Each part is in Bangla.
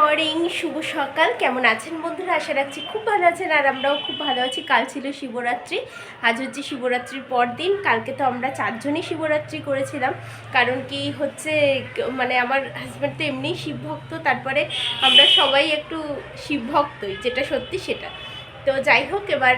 মর্নিং, শুভ সকাল। কেমন আছেন বন্ধুরা? আশা রাখছি খুব ভালো আছেন আর আমরাও খুব ভালো আছি। কাল ছিল শিবরাত্রি। আজ হচ্ছে শিবরাত্রির পর দিন কালকে তো আমরা চারজনই শিবরাত্রি করেছিলাম। কারণ কি হচ্ছে মানে আমার হাজব্যান্ড তো এমনিই শিবভক্ত। তারপরে আমরা সবাই একটু শিবভক্তই, যেটা সত্যি সেটা। তো যাই হোক, এবার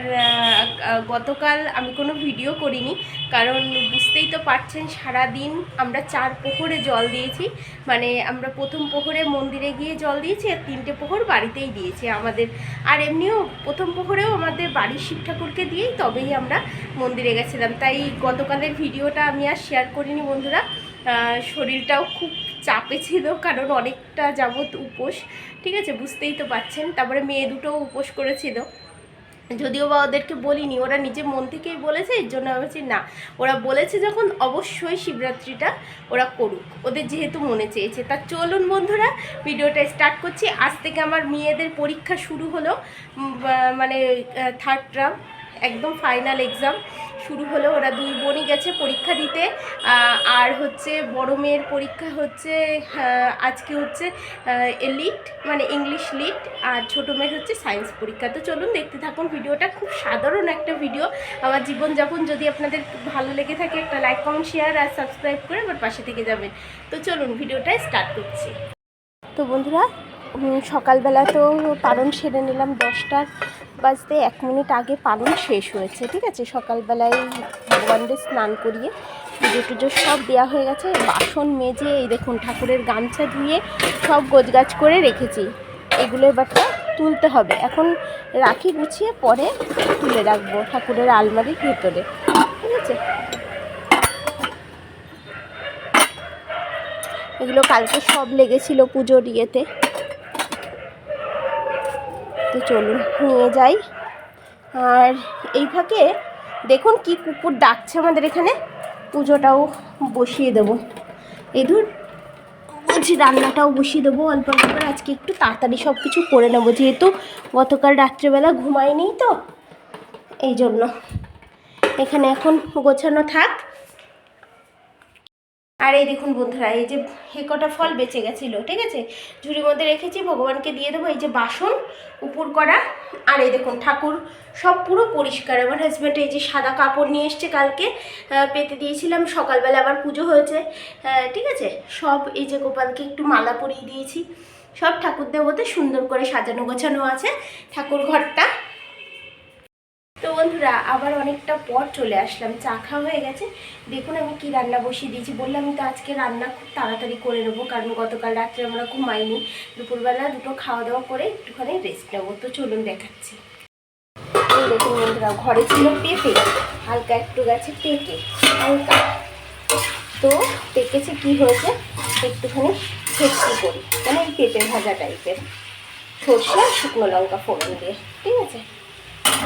গতকাল আমি কোনো ভিডিও করিনি, কারণ বুঝতেই তো পারছেন সারা দিন আমরা চার পোহরে জল দিয়েছি। মানে আমরা প্রথম পোহরে মন্দিরে গিয়ে জল দিয়েছি আর তিনটে পোহর বাড়িতেই দিয়েছি আমাদের। আর এমনিও প্রথম পোহরেও আমাদের বাড়ির শিব ঠাকুরকে দিয়েই তবেই আমরা মন্দিরে গেছিলাম। তাই গতকালের ভিডিওটা আমি আর শেয়ার করিনি বন্ধুরা। শরীরটাও খুব চাপে ছিল, কারণ অনেকটা যাবত উপোস, ঠিক আছে? বুঝতেই তো পারছেন। তারপরে মেয়ে দুটোও উপোস করেছিল। যদিও বা ওদেরকে বলিনি, ওরা নিজে মন থেকেই বলেছে, এর জন্য আমি বলছি না। ওরা বলেছে যখন অবশ্যই শিবরাত্রিটা ওরা করুক। ওদের যেহেতু মনে চেয়েছে। তা চলুন বন্ধুরা, ভিডিওটা স্টার্ট করছি। আজ থেকে আমার মেয়েদের পরীক্ষা শুরু হলো মানে থার্ড টার্ম একদম ফাইনাল এক্সাম শুরু হলো, ওরা দুই বোনই গেছে পরীক্ষা দিতে। আর হচ্ছে বড় মেয়ের পরীক্ষা হচ্ছে আজকে হচ্ছে লিট মানে ইংলিশ লিট আর ছোটো মেয়ের হচ্ছে সায়েন্স পরীক্ষা। তো চলুন দেখতে থাকুন ভিডিওটা, খুব সাধারণ একটা ভিডিও আমার জীবনযাপন যদি আপনাদের ভালো লেগে থাকে, একটা লাইক কমেন্ট শেয়ার আর সাবস্ক্রাইব করে আমার পাশে থেকে যাবেন। তো চলুন ভিডিওটা স্টার্ট করছি। তো বন্ধুরা সকালবেলা তো পালন সেরে নিলাম দশটার। বাজতে এক মিনিট আগে পালন শেষ হয়েছে, ঠিক আছে? সকালবেলায় ভগবানদের স্নান করিয়ে পুজো টুজো সব দেওয়া হয়ে গেছে। বাসন মেজে, এই দেখুন, ঠাকুরের গামছা ধুয়ে সব গোছগাছ করে রেখেছি। এগুলো এবারটা তুলতে হবে। এখন রাখি গুছিয়ে পরে তুলে রাখব ঠাকুরের আলমারির ভেতরে, ঠিক আছে? এগুলো কালকে সব লেগেছিল পুজোর ইয়েতে। তো চলুন, নিয়ে যাই। আর এই ফাঁকে দেখুন কি কুকুর ডাকছে আমাদের এখানে। পুজোটাও বসিয়ে দেবো। এই ধর বলছি রান্নাটাও বসিয়ে দেবো অল্প অল্প আজকে একটু তাড়াতাড়ি সব কিছু করে নেব, যেহেতু গতকাল রাত্রেবেলা ঘুমাইনি তো, এই জন্য। এখানে এখন গোছানো থাক। আর এই দেখুন বন্ধুরা, এই যে হে কটা ফল বেঁচে গেছিল, ঠিক আছে? ঝুড়ির মধ্যে রেখেছি, ভগবানকে দিয়ে দেবো, এই যে বাসন, উপর করা, আর এই দেখুন ঠাকুর সব পুরো পরিষ্কার। আমার হাজব্যান্ড এই যে সাদা কাপড় নিয়ে এসছে কালকে পেতে দিয়েছিলাম, সকালবেলা আবার পুজো হয়েছে ঠিক আছে? সব এই যে গোপালকে একটু মালা পরিয়ে দিয়েছি, সব ঠাকুর দেবতে সুন্দর করে সাজানো গোছানো আছে, ঠাকুর ঘরটা। তো বন্ধুরা, আবার অনেকটা পর চলে আসলাম। চা খাওয়া হয়ে গেছে। দেখুন আমি কি রান্না বসিয়ে দিয়েছি। বললাম তো আজকে রান্না খুব তাড়াতাড়ি করে নেব, কারণ গতকাল রাত্রে আমরা ঘুমাইনি। দুপুরবেলা দুটো খাওয়া দাওয়া করে একটুখানি রেস্ট নেব। তো চলুন দেখাচ্ছি। দেখুন বন্ধুরা, ঘরে ছিল পেঁপে, হালকা একটু গেছে পেকে হালকা। তো পেকেছে কি হয়েছে? একটুখানি ছেঁচড়ি করি মানে পেঁপে ভাজা টাইপের সর্ষে আর শুকনো লঙ্কা ফোড়ন দিয়ে, ঠিক আছে?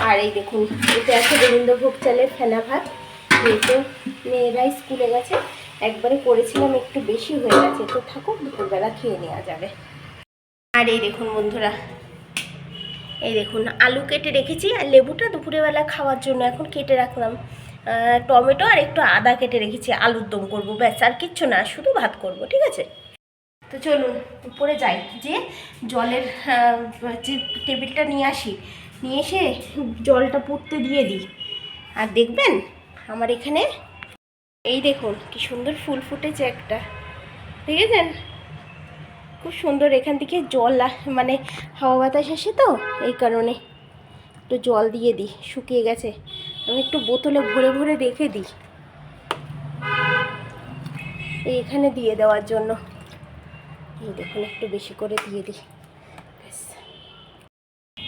আর এই দেখুন এতে আছে রবীন্দ্রভোগ চালের ফেনা ভাত। যেহেতু মেয়েরা স্কুলে গেছে, একবারে করেছিলাম, একটু বেশি হয়ে গেছে। তো থাকুক, দুপুরবেলা খেয়ে নেওয়া যাবে। আর এই দেখুন বন্ধুরা, এই দেখুন, আলু কেটে রেখেছি। আর লেবুটা দুপুরেবেলা খাওয়ার জন্য এখন কেটে রাখলাম। টমেটো আর একটু আদা কেটে রেখেছি। আলুর দম করব, ব্যাস, আর কিচ্ছু না, শুধু ভাত করব, ঠিক আছে? তো চলুন, উপরে যাই। যে জলের যে টেবিলটা নিয়ে আসি নিয়ে এসে জলটা পড়তে দিয়ে দিই। আর দেখবেন আমার এখানে এই দেখুন কি সুন্দর ফুল ফুটেছে একটা। দেখেছেন? খুব সুন্দর এখান থেকে জল মানে হাওয়া বাতাস আসে তো এই কারণে। একটু জল দিয়ে দিই, শুকিয়ে গেছে। আমি একটু বোতলে ভরে ভরে রেখে দিই। এখানে দিয়ে দেওয়ার জন্য। এই দেখুন একটু বেশি করে দিয়ে দিই।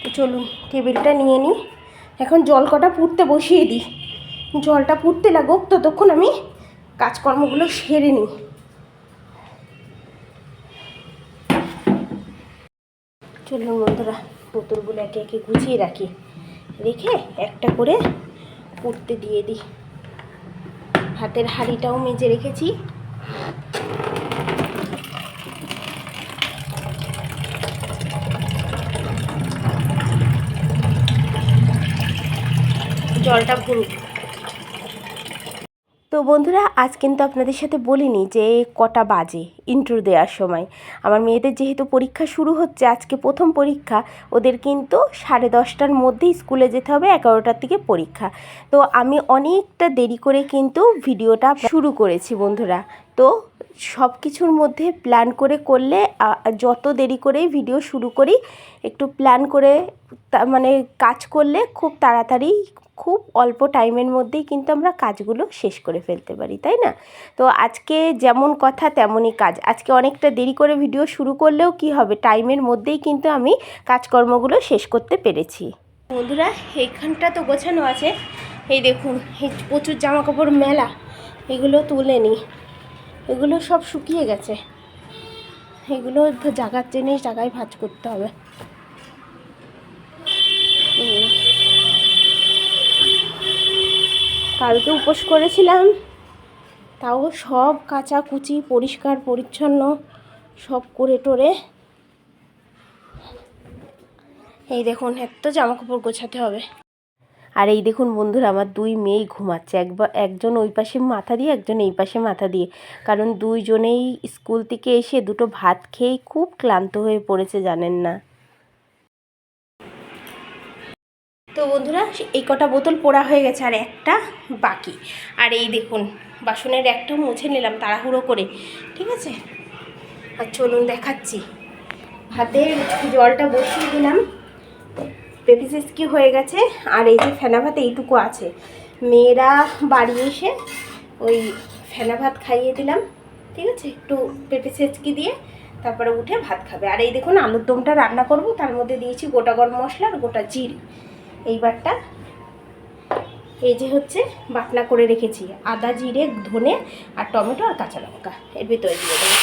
তো চলুন টেবিলটা নিয়ে নিই। এখন জল কটা পুড়তে বসিয়ে দিই। জলটা পুড়তে লাগুক, ততক্ষণ আমি কাজকর্মগুলো সেরে নিই। চলুন বন্ধুরা বোতলগুলো একে একে গুছিয়ে রাখি। রেখে একটা করে পুড়তে দিয়ে দিই। হাতের হাঁড়িটাও মেজে রেখেছি। জলটা ভরুক। তো বন্ধুরা, আজ কিন্তু আপনাদের সাথে বলিনি যে কটা বাজে ইন্ট্রো দেওয়ার সময়। আমার মেয়েদের যেহেতু পরীক্ষা শুরু হচ্ছে, আজকে প্রথম পরীক্ষা, ওদের কিন্তু সাড়ে দশটার মধ্যেই স্কুলে যেতে হবে, এগারোটার থেকে পরীক্ষা। তো আমি অনেকটা দেরি করে কিন্তু ভিডিওটা শুরু করেছি বন্ধুরা। তো সব কিছুর মধ্যে প্ল্যান করে করলে যত দেরি করেই ভিডিও শুরু করি, একটু প্ল্যান করে মানে কাজ করলে খুব তাড়াতাড়ি খুব অল্প টাইমের মধ্যেই কিন্তু আমরা কাজগুলো শেষ করে ফেলতে পারি, তাই না? তো আজকে যেমন কথা তেমনই কাজ। আজকে অনেকটা দেরি করে ভিডিও শুরু করলেও কি হবে? টাইমের মধ্যেই কিন্তু আমি কাজকর্মগুলো শেষ করতে পেরেছি। বন্ধুরা, এইখানটা তো গোছানো আছে। এই দেখুন, এই প্রচুর জামা কাপড় মেলা। এগুলো তুলে নিই। এগুলো সব শুকিয়ে গেছে। এগুলো জাগার জিনিস জায়গায় ভাজ করতে হবে। কালকে উপোস করেছিলাম। তাও সব কাচাকুচি পরিষ্কার, পরিচ্ছন্ন, সব করে টোরে। এই দেখুন, এত জামা কাপড় গোছাতে হবে। আর এই দেখুন বন্ধুরা, আমার দুই মেয়েই ঘুমাচ্ছে। একবার একজন ওই পাশে মাথা দিয়ে, একজন এই পাশে মাথা দিয়ে। কারণ দুইজনেই স্কুল থেকে এসে দুটো ভাত খেয়েই খুব ক্লান্ত হয়ে পড়েছে, জানেন না। তো বন্ধুরা, এই কটা বোতল পোড়া হয়ে গেছে আর একটা বাকি। আর এই দেখুন, বাসনের একটা মুছে নিলাম তাড়াহুড়ো করে, ঠিক আছে? আর চলুন দেখাচ্ছি। ভাতের জলটা বসিয়ে দিলাম। পেপিসিস কি হয়ে গেছে? আর এই যে ফেনা ভাত এইটুকু আছে। মেয়েরা বাড়ি এসে ওই ফেনা ভাত খাইয়ে দিলাম, ঠিক আছে? একটু পেঁপে সেচকি দিয়ে তারপরে উঠে ভাত খাবে। আর এই দেখুন, আলুর দমটা রান্না করব, তার মধ্যে দিয়েছি গোটা গরম মশলা আর গোটা জিরে। এইবারটা এই যে হচ্ছে বাটনা করে রেখেছি, আদা, জিরে, ধনে আর টমেটো আর কাঁচা লঙ্কা। এর ভিতরে দিয়ে দেবো।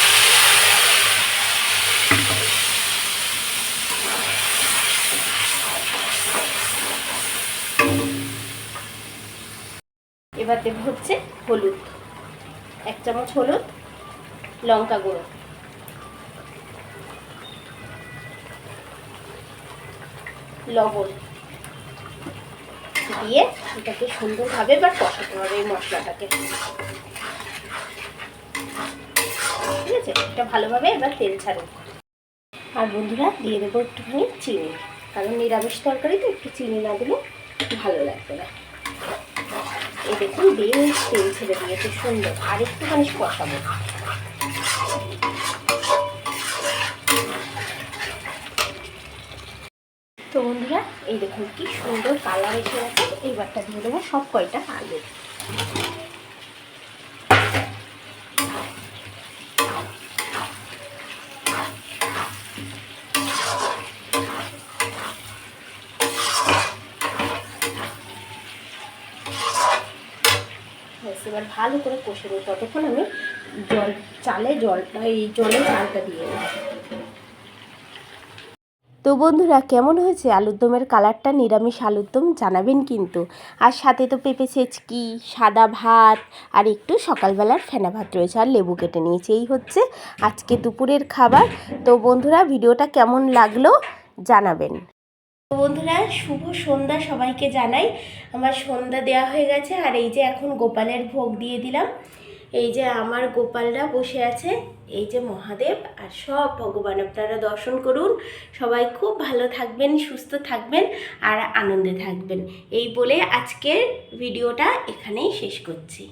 এবার দেবো হচ্ছে হলুদ। এক চামচ হলুদ, লঙ্কা গুঁড়ো। লবণ। দিয়ে এটাকে সুন্দরভাবে এবার কষাতে হবে এই মশলাটাকে। ঠিক আছে? এটা ভালোভাবে এবার তেল ছাড়ে আর বন্ধুরা, দিয়ে দেবো একটুখানি চিনি। কারণ নিরামিষ তরকারি তো একটু চিনি না দিলে ভালো লাগবে না। এই দেখুন, বেশ তেল ছেড়ে দিয়েছে সুন্দর। আর একটুখানি কষাবো। তো বন্ধুরা, এই দেখুন কি সুন্দর কালার এসে গেছে। এইবারটা দিয়ে দেবো সব কয়টা আলু। এবার ভালো করে কষে নিই ততক্ষণ আমি জল চালে জলটা এই জলে চালটা দিয়ে দিই তো বন্ধুরা, কেমন হয়েছে আলুর দমের কালারটা? নিরামিষ আলুর দম জানাবেন কিন্তু। আর সাথে তো পেঁপে সেচকি সাদা ভাত, আর একটু সকালবেলার ফেনা ভাত রয়েছে আর লেবু কেটে নিয়েছি। এই হচ্ছে আজকে দুপুরের খাবার। তো বন্ধুরা, ভিডিওটা কেমন লাগল জানাবেন। বন্ধুরা, শুভ সন্ধ্যা সবাইকে জানাই। আমার সন্ধ্যা দেওয়া হয়ে গেছে, আর এই যে এখন গোপালের ভোগ দিয়ে দিলাম। এই যে আমার গোপালরা বসে আছে, এই যে মহাদেব আর সব ভগবান, আপনারা দর্শন করুন। সবাই খুব ভালো থাকবেন, সুস্থ থাকবেন আর আনন্দে থাকবেন। এই বলে আজকের ভিডিওটা এখানেই শেষ করছি।